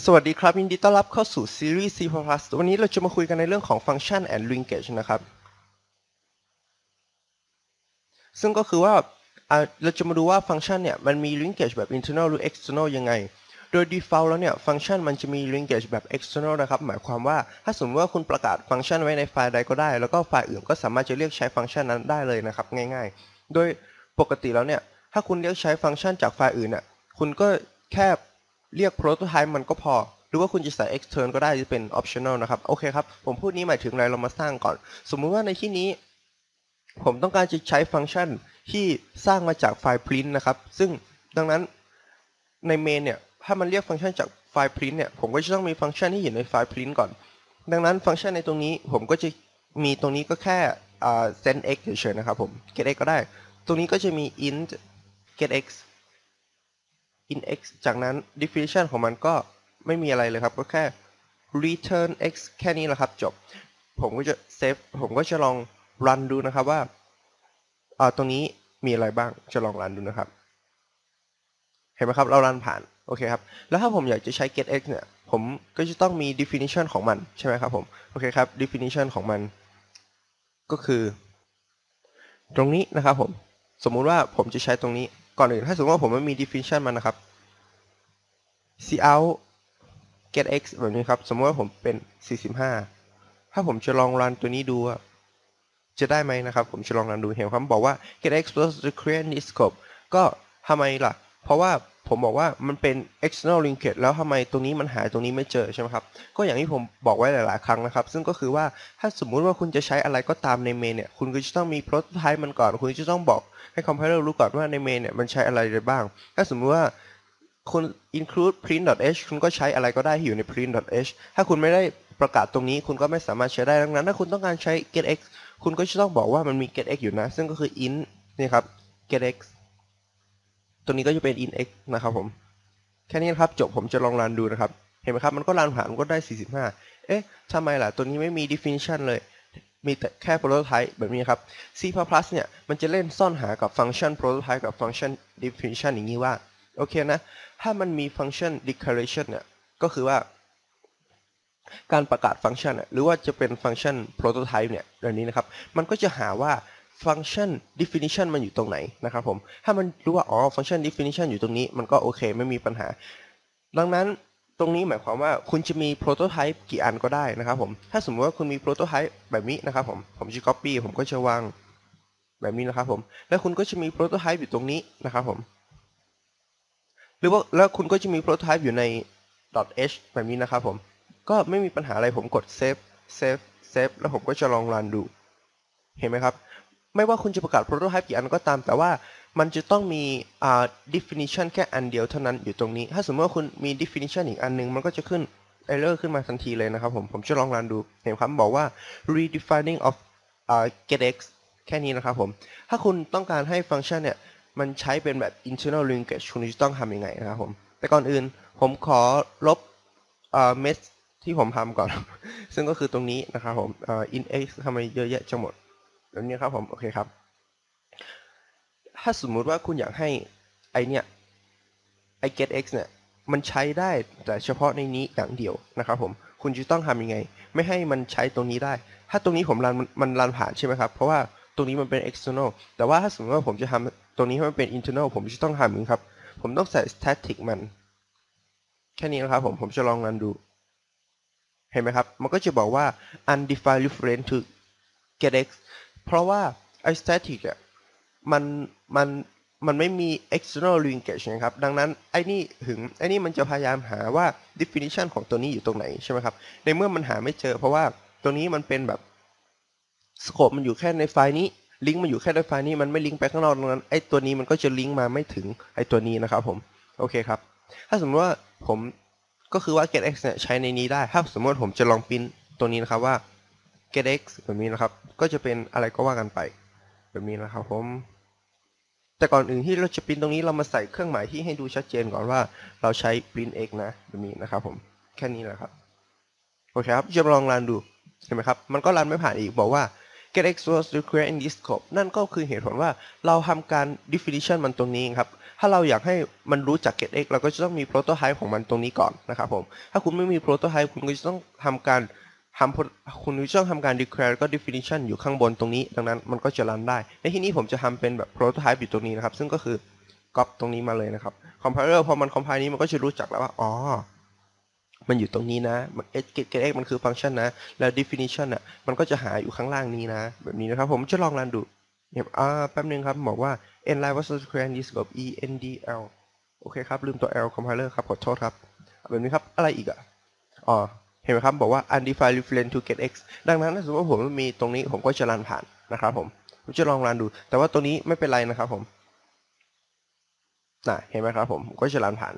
สวัสดีครับยินดีต้อนรับเข้าสู่ซีรีส์ C++ วันนี้เราจะมาคุยกันในเรื่องของฟังก์ชัน and linkage นะครับ ซึ่งก็คือว่าอ่าเราจะมาดูว่าฟังก์ชันเนี่ยมันมี linkage แบบ internal หรือ external ยังไง โดย default แล้วเนี่ยฟังก์ชันมันจะมี linkage แบบ external นะครับ หมายความว่าถ้าสมมติว่าคุณประกาศฟังก์ชันไว้ในไฟล์ใดก็ได้ แล้วก็ไฟล์อื่นก็สามารถจะเรียกใช้ฟังก์ชันนั้นได้เลยนะครับง่าย ๆ โดยปกติแล้วเนี่ยถ้าคุณเรียกใช้ฟังก์ชันจากไฟล์อื่นเนี่ยคุณก็แค่ เรียก prototype มันก็พอ หรือว่าคุณจะใส่ extern ก็ได้จะเป็น optional นะครับ โอเคครับ ผมพูดนี้หมายถึงอะไรเรามาสร้างก่อน สมมุติว่าในที่นี้ ผมต้องการจะใช้ฟังก์ชันที่สร้างมาจากไฟล์ print นะครับ ซึ่งดังนั้นใน main เนี่ย ถ้ามันเรียกฟังก์ชันจากไฟล์ print เนี่ย ผมก็จะต้องมีฟังก์ชันที่อยู่ในไฟล์ print ก่อน ดังนั้นฟังก์ชันในตรงนี้ผมก็จะมีตรงนี้ก็แค่อ่า send x เฉยๆนะครับผม get x ก็ได้ ตรงนี้ก็จะมี int get x in x จากนั้น definition ของมันก็ไม่มีอะไรเลยครับ ก็แค่ return x แค่นี้แหละครับจบ ผมก็จะ save ผมก็จะลอง run ดูนะครับว่าอ่าตรงนี้มีอะไรบ้างจะลอง run ดูนะครับ เห็นไหมครับ เรา run ผ่าน โอเคครับ แล้วถ้าผมอยากจะใช้ get x เนี่ย ผมก็จะต้องมี definition ของมัน ใช่ไหมครับผม โอเคครับ definition ของมัน ก็คือ ตรงนี้นะครับผม สมมุติว่าผมจะใช้ตรงนี้ ก่อนอื่นถ้าสมมติว่าผมไม่มี definition มันนะครับ cout get x แบบนี้ครับ สมมติว่าผมเป็น 45 ถ้าผมจะลองรันตัวนี้ดู จะได้ไหมนะครับ ผมจะลองรันดูเห็นคำบอกว่า get x plus the create is scope ก็ทำไมล่ะ เพราะว่า ผมบอกว่ามันเป็น external linkage แล้วทำไมตรงนี้มันหายตรงนี้ไม่เจอใช่ไหมครับ ก็อย่างที่ผมบอกไว้หลาย ๆ ครั้งนะครับ ซึ่งก็คือว่าถ้าสมมุติว่าคุณจะใช้อะไรก็ตามในเมนเนี่ย คุณก็จะต้องมี prototype มันก่อน คุณจะต้องบอกให้ compiler รู้ก่อนว่าในเมนเนี่ยมันใช้อะไรได้บ้าง ถ้าสมมุติว่าคุณ include print.h คุณก็ใช้อะไรก็ได้ที่อยู่ใน print.h ถ้าคุณไม่ได้ประกาศตรงนี้คุณก็ไม่สามารถใช้ได้ดังนั้น ถ้าคุณต้องการใช้ getx คุณก็จะต้องบอกว่ามันมี getx อยู่นะ ซึ่งก็คือ int นี่ครับ getx ตัวนี้ก็จะเป็น in x นะครับผมแค่นี้นครับจบผมจะลองรันดูนะครับ เห็นไหมครับมันก็รันผ่านมันก็ได้ 45 เอ๊ะทำไมล่ะ ตัวนี้ไม่มี definition เลยมีแต่แค่ prototype แบบนี้ครับ C++ เนี่ย มันจะเล่นซ่อนหากับฟังก์ชัน prototype กับฟังก์ชัน definition อย่างนี้ว่า โอเคนะ ถ้ามันมีฟังก์ชัน declaration เนี่ย ก็คือว่า การประกาศฟังก์ชันหรือว่าจะเป็นฟังก์ชัน prototype เนี่ยแบบนี้นะครับ มันก็จะหาว่า ฟังก์ชัน definition มันอยู่ตรงไหนนะครับผมถ้ามันรู้ว่าอ๋อฟังก์ชัน definition อยู่ตรงนี้มันก็โอเคไม่มีปัญหา ดังนั้นตรงนี้หมายความว่าคุณจะมี prototype กี่อันก็ได้นะครับผมถ้าสมมติว่าคุณมี prototype แบบนี้นะครับผมผมจะ copy ผมก็จะวางแบบนี้นะครับผมแล้วคุณก็จะมี prototype อยู่ตรงนี้นะครับผมหรือว่าแล้วคุณก็จะมี prototype อยู่ใน .h แบบนี้นะครับผมก็ไม่มีปัญหาอะไรผมกด save save save แล้วผมก็จะลองรันดู เห็นไหมครับ ไม่ว่าคุณจะประกาศ prototype กี่อันก็ตาม แต่ว่ามันจะต้องมีอ่า definition แค่อันเดียวเท่านั้นอยู่ตรงนี้ ถ้าสมมติว่าคุณมี definition อีกอันหนึง มันก็จะขึ้น error ขึ้นมาทันทีเลยนะครับผม ผมจะลองรันดู เห็นครับบอกว่า redefining of อ่า getx แค่นี้นะครับผม ถ้าคุณต้องการให้ฟังก์ชันเนี่ย มันใช้เป็นแบบ internal linkage คุณจะต้องทำยังไงนะครับผม แต่ก่อนอื่นผมขอลบอ่า mess ที่ผมทำก่อน ซึ่งก็คือตรงนี้นะครับผมอ่า inx ทำไมเยอะแยะจังหมด แบบนี้ครับผมโอเคครับ ถ้าสมมุติว่าคุณอยากให้ไอเนี่ยไอ getx เนี่ยมันใช้ได้แต่เฉพาะในนี้อย่างเดียวนะครับผมคุณจะต้องทำยังไง ไม่ให้มันใช้ตรงนี้ได้ ถ้าตรงนี้ผมรันมันรันผ่านใช่ไหมครับ เพราะว่าตรงนี้มันเป็น external แต่ว่าถ้าสมมติว่าผมจะทำตรงนี้ให้มันเป็น internal ผมจะต้องทำอย่างนี้ครับ ผมต้องใส่ static มัน แค่นี้นะครับผมผมจะลองรันดู เห็นไหมครับ มันก็จะบอกว่า undefined reference to getx เพราะว่าไอ้ static อะมันมันมันไม่มี external linkage นะครับ ดังนั้นไอ้นี่ถึงไอ้นี่มันจะพยายามหาว่า definition ของตัวนี้อยู่ตรงไหนใช่ไหมครับ ในเมื่อมันหาไม่เจอ เพราะว่าตัวนี้มันเป็นแบบ scope มันอยู่แค่ในไฟล์นี้ ลิงก์มันอยู่แค่ในไฟล์นี้ มันไม่ลิงก์ไปข้างนอกดังนั้นไอ้ตัวนี้มันก็จะลิงก์มาไม่ถึงไอ้ตัวนี้นะครับผม โอเคครับ ถ้าสมมติว่าผมก็คือว่า getx เนี่ยใช้ในนี้ได้ ถ้าสมมติผมจะลองพิมพ์ตัวนี้นะครับว่า getx แบบนี้นะครับ ก็จะเป็นอะไรก็ว่ากันไป แบบนี้นะครับผม แต่ก่อนอื่นที่เราจะพิมพ์ตรงนี้เรามาใส่เครื่องหมายที่ให้ดูชัดเจนก่อนว่าเราใช้ print x นะแบบนี้นะครับผม แค่นี้แหละครับ โอเคครับ จะลองรันดู เห็นไหมครับ มันก็รันไม่ผ่านอีกบอกว่า getx was required in this scope นั่นก็คือเหตุผลว่าเราทำการ definition มันตรงนี้ครับ ถ้าเราอยากให้มันรู้จัก getx เราก็จะต้องมี prototype ของมันตรงนี้ก่อนนะครับผม ถ้าคุณไม่มี prototype คุณก็จะต้องทำการ ทำคุณก็จะต้องทำการ declare แล้วก็ definition อยู่ข้างบนตรงนี้ ดังนั้นมันก็จะรันได้ ในที่นี้ผมจะทำเป็นแบบ prototype อยู่ตรงนี้นะครับ ซึ่งก็คือก๊อปตรงนี้มาเลยนะครับ compiler พอมัน compile นี้มันก็จะรู้จักแล้วว่า อ๋อ มันอยู่ตรงนี้นะ มัน get get x มันคือฟังก์ชันนะ แล้ว definition อะ มันก็จะหาอยู่ข้างล่างนี้นะ แบบนี้นะครับ ผมจะลองรันดูเนี่ยอ่า แป๊บนึงครับ บอกว่า n line was create this scope e n d l โอเคครับ ลืมตัว l compiler ครับ ขอโทษครับ แบบนี้ครับ อะไรอีกอะ อ๋อ เห็นไหมครับบอกว่า undefined reference to get x ดังนั้นถ้าสมมติว่าผมมีตรงนี้ผมก็จะรันผ่านนะครับผมผมจะลองรันดู แต่ว่าตัวนี้ไม่เป็นไรนะครับผมนะเห็นไหมครับผมก็จะรันผ่าน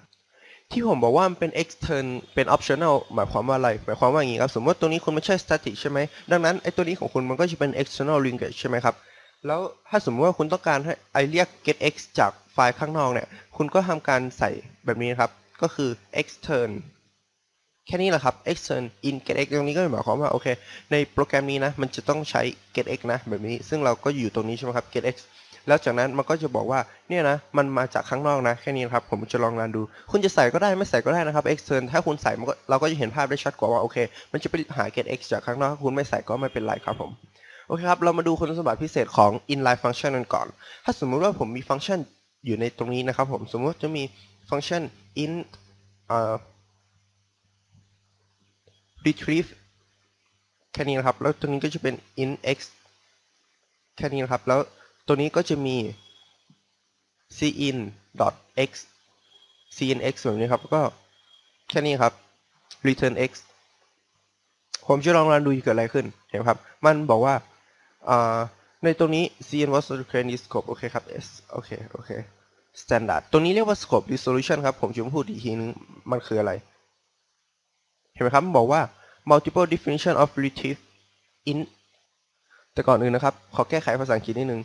ที่ผมบอกว่ามันเป็น extern เป็น optional หมายความว่าอะไร หมายความว่าอย่างนี้ครับ สมมติว่าตัวนี้คุณไม่ใช่ static ใช่ไหมดังนั้นไอ้ตัวนี้ของคุณมันก็จะเป็น external linkage ใช่ไหมครับแล้วถ้าสมมติว่าคุณต้องการให้ไอเรียก getx จากไฟล์ข้างนอกเนี่ย คุณก็ทำการใส่แบบนี้นะครับ ก็คือ extern แค่นี้แหละครับ extern in getx ตรงนี้ก็หมายความว่าโอเค ในโปรแกรมนี้นะ มันจะต้องใช้ getx นะ แบบนี้ ซึ่งเราก็อยู่ตรงนี้ใช่ไหมครับ getx แล้วจากนั้นมันก็จะบอกว่าเนี่ยนะ มันมาจากข้างนอกนะ แค่นี้นครับ ผมจะลองรันดู คุณจะใส่ก็ได้ไม่ใส่ก็ได้นะครับ extern ถ้าคุณใส่มันก็เราก็จะเห็นภาพได้ชัดกว่าว่าโอเค มันจะไปหา getx จากข้างนอก ถ้าคุณไม่ใส่ก็ไม่เป็นไรครับผมโอเคครับ เรามาดูคุณสมบัติพิเศษของ inline function กันก่อน ถ้าสมมุติว่าผมมีฟังก์ชันอยู่ในตรงนี้นะครับผม สมมติจะมีฟังก์ชัน int เอ่อ retrieve แค่นี้นะครับ แล้วตัวนี้ก็จะเป็น in x แค่นี้นะครับ แล้วตัวนี้ก็จะมี cin dot x cin x แบบนี้ครับ ก็แค่นี้ครับ return x ผมจะลองรันดูเกิดอะไรขึ้น เห็นไหมครับ มันบอกว่า ในตรงนี้ cn was the current scope โอเคครับ s โอเค โอเค standard ตรงนี้เรียกว่า scope resolution ครับ ผมจะมาพูดอีกทีนึง มันคืออะไร เห็นไหมครับบอกว่า multiple definition of retrieve in แต่ก่อนอื่นนะครับ ขอแก้ไขภาษาอังกฤษนิดนึง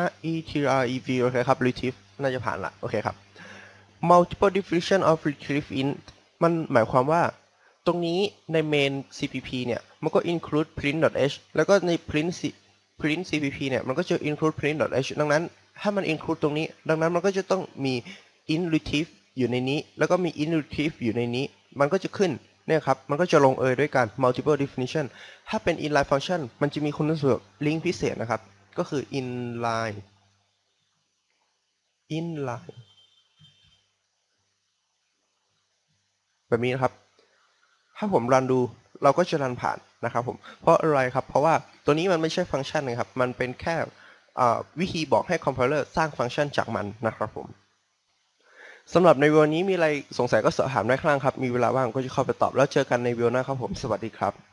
R E T R E V โอเคครับ retrieve น่าจะผ่านละโอเคครับ multiple definition of retrieve in มันหมายความว่า ตรงนี้ใน main cpp เนี่ย มันก็ include print.h แล้วก็ใน print C- print cpp เนี่ย มันก็จะ include print.h ดังนั้น ถ้ามัน include ตรงนี้ ดังนั้นมันก็จะต้องมี in retrieve อยู่ในนี้ แล้วก็มี in retrieve อยู่ในนี้ มันก็จะขึ้น เนี่ยครับ มันก็จะลงเอยด้วยกัน multiple definition ถ้าเป็น inline function มันจะมีคุณสมบัติลิงก์พิเศษนะครับ ก็คือ inline inline แบบนี้นะครับ ถ้าผมรันดูเราก็จะรันผ่านนะครับผม เพราะอะไรครับ เพราะว่าตัวนี้มันไม่ใช่ฟังก์ชันนะครับ มันเป็นแค่วิธีบอกให้คอมไพเลอร์สร้างฟังก์ชันจากมันนะครับผม สำหรับในวันนี้มีอะไรสงสัยก็สอบถามได้ข้างล่างครับ มีเวลาว่างก็จะเข้าไปตอบแล้วเจอกันในวิดีโอหน้าครับผม สวัสดีครับ